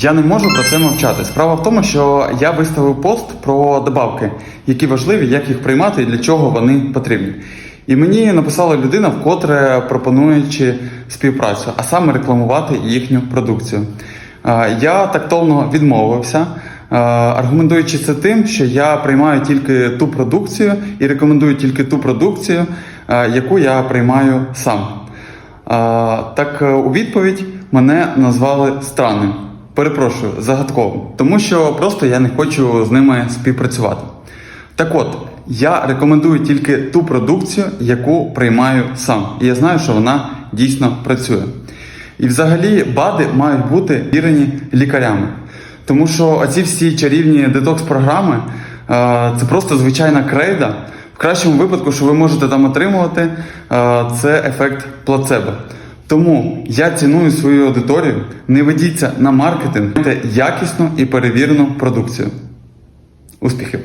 Я не можу про це мовчати. Справа в тому, що я виставив пост про добавки, які важливі, як їх приймати і для чого вони потрібні. І мені написала людина, вкотре пропонуючи співпрацю, а саме рекламувати їхню продукцію. Я тактовно відмовився, аргументуючи це тим, що я приймаю тільки ту продукцію і рекомендую тільки ту продукцію, яку я приймаю сам. Так е, у відповідь мене назвали странним. Перепрошую, загадковим, тому що просто я не хочу з ними співпрацювати. Так от, я рекомендую тільки ту продукцію, яку приймаю сам. І я знаю, що вона дійсно працює. І взагалі БАДи мають бути вірені лікарями. Тому що оці всі чарівні детокс-програми е, це просто звичайна крейда. В кращому випадку, що ви можете там отримувати, е, це ефект плацебо. Тому я ціную свою аудиторію, не ведіться на маркетинг, якісну і перевірену продукцію. Успіхів!